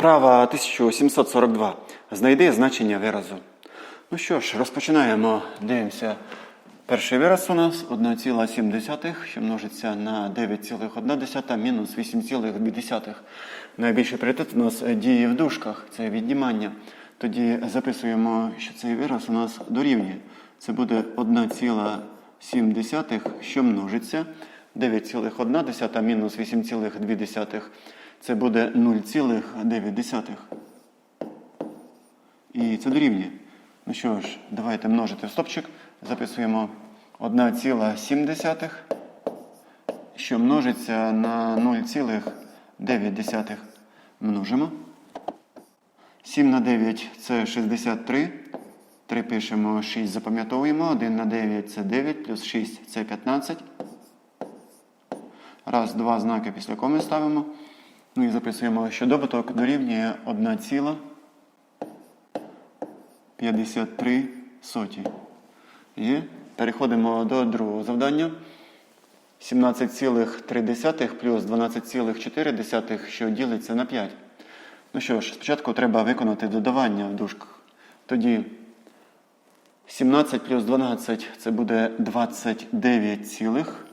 Вправа 1742. Знайди значення виразу. Ну що ж, розпочинаємо. Дивимося. Перший вираз у нас 1,7, що множиться на 9,1 мінус 8,2. Найбільший пріоритет у нас діє в дужках, це віднімання. Тоді записуємо, що цей вираз у нас дорівнює. Це буде 1,7, що множиться. 9,1 мінус 8,2. Це буде 0,9. І це дорівнює. Ну що ж, давайте множити в стопчик. Записуємо 1,7, що множиться на 0,9. Множимо. 7 на 9 це 63. 3 пишемо, 6 запам'ятовуємо. 1 на 9 це 9, плюс 6 це 15. Раз, два знаки після коми ставимо. Ну і записуємо, що добуток дорівнює 1,53 соті. І переходимо до другого завдання. 17,3 плюс 12,4, що ділиться на 5. Ну що ж, спочатку треба виконати додавання в дужках. Тоді 17 плюс 12 це буде 29 цілих.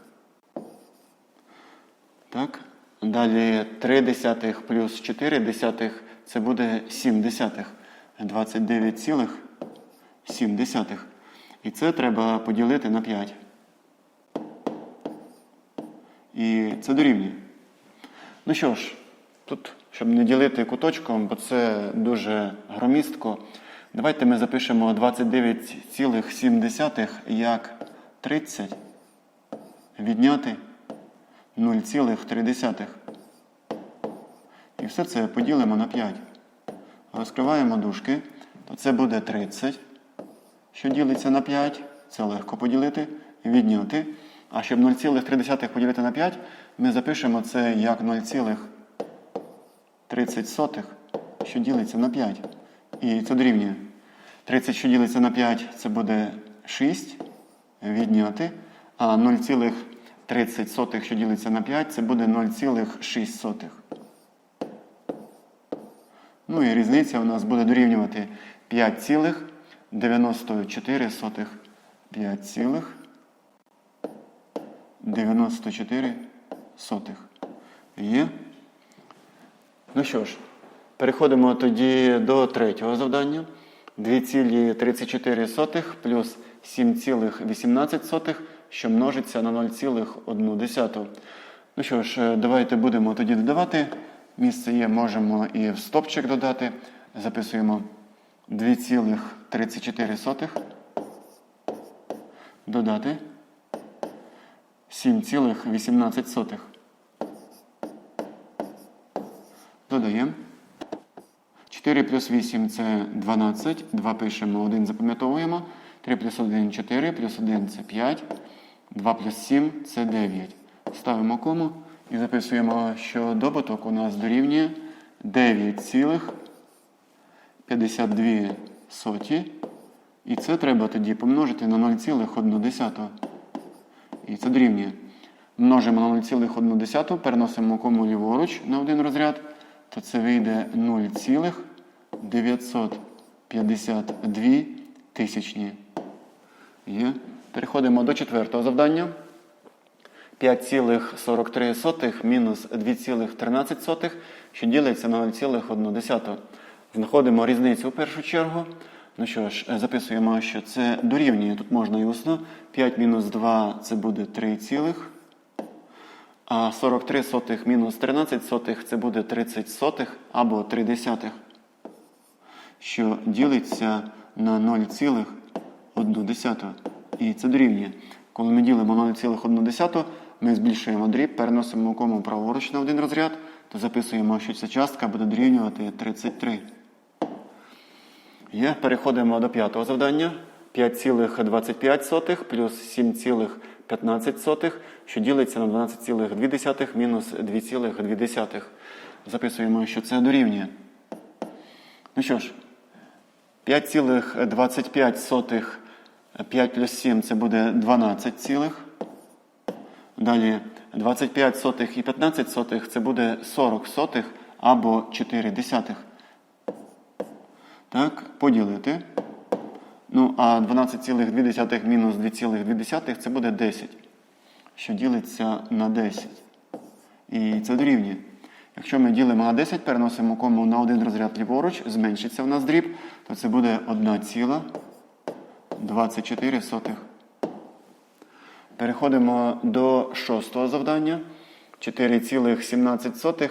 Так. Далі 3 десятих плюс 4 десятих це буде 7 десятих. 29 цілих 7 десятих. І це треба поділити на 5. І це дорівнює. Ну що ж, тут, щоб не ділити куточком, бо це дуже громістко, давайте ми запишемо 29,7 як 30 відняти 0,3. І все це поділимо на 5. Розкриваємо дужки, то це буде 30, що ділиться на 5. Це легко поділити, відняти. А щоб 0,3 поділити на 5, ми запишемо це як 0,30, що ділиться на 5. І це дорівнює. 30, що ділиться на 5, це буде 6 відняти. А 0,30, що ділиться на 5, це буде 0,6. Ну і різниця у нас буде дорівнювати 5,94. 5,94. Є. Ну що ж, переходимо тоді до третього завдання. 2,34 плюс 7,18, що множиться на 0,1. Ну що ж, давайте будемо тоді додавати. Місце є, можемо і в стопчик додати. Записуємо 2,34. Додати 7,18. Додаємо. 4 плюс 8 це 12. 2 пишемо, 1 запам'ятовуємо. 3 плюс 1 4, плюс 1 це 5. 2 плюс 7 це 9. Ставимо кому і записуємо, що добуток у нас дорівнює 9,52 соті. І це треба тоді помножити на 0,1. І це дорівнює. Множимо на 0,1, переносимо кому ліворуч на один розряд, то це вийде 0,952 тисячні. Є. Переходимо до четвертого завдання. 5,43 мінус 2,13, що ділиться на 0,1. Знаходимо різницю в першу чергу. Ну що ж, записуємо, що це дорівнює. Тут можна і усно. 5 мінус 2 це буде 3 цілих. А 43 сотих мінус 13 сотих це буде 30 сотих або 3 десятих, що ділиться на 0,1. І це дорівнює. Коли ми ділимо 0,1, ми збільшуємо дріб, переносимо кому праворуч на один розряд, то записуємо, що ця частка буде дорівнювати 33. Є. Переходимо до п'ятого завдання. 5,25 плюс 7,15, що ділиться на 12,2 мінус 2,2. Записуємо, що це дорівнює. Ну що ж, 5,25 5 плюс 7 це буде 12 цілих. Далі 25 сотих і 15 сотих це буде 40 сотих або 4 десятих. Так, поділити. Ну, а 12,2 мінус 2,2 це буде 10, що ділиться на 10. І це дорівнює. Якщо ми ділимо на 10, переносимо кому на один розряд ліворуч, зменшиться у нас дріб, то це буде 1,24. Переходимо до шостого завдання. 4,17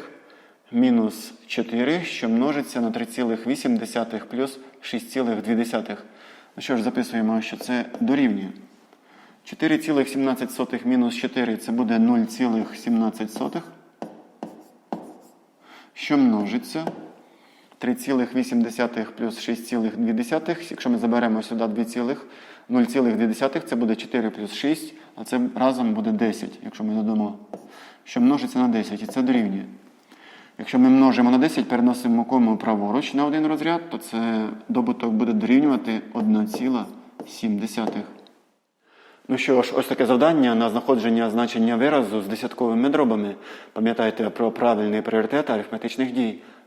мінус 4, що множиться на 3,8 плюс 6,2. Ну що ж, записуємо, що це дорівнює. 4,17 мінус 4 це буде 0,17, що множиться. 3,8 плюс 6,2. Якщо ми заберемо сюди 2 цілих, 0,2, це буде 4 плюс 6, а це разом буде 10, якщо ми додамо, що множиться на 10, і це дорівнює. Якщо ми множимо на 10, переносимо кому праворуч на один розряд, то це добуток буде дорівнювати 1,7. Ну що ж, ось таке завдання на знаходження значення виразу з десятковими дробами. Пам'ятайте про правильний пріоритет арифметичних дій.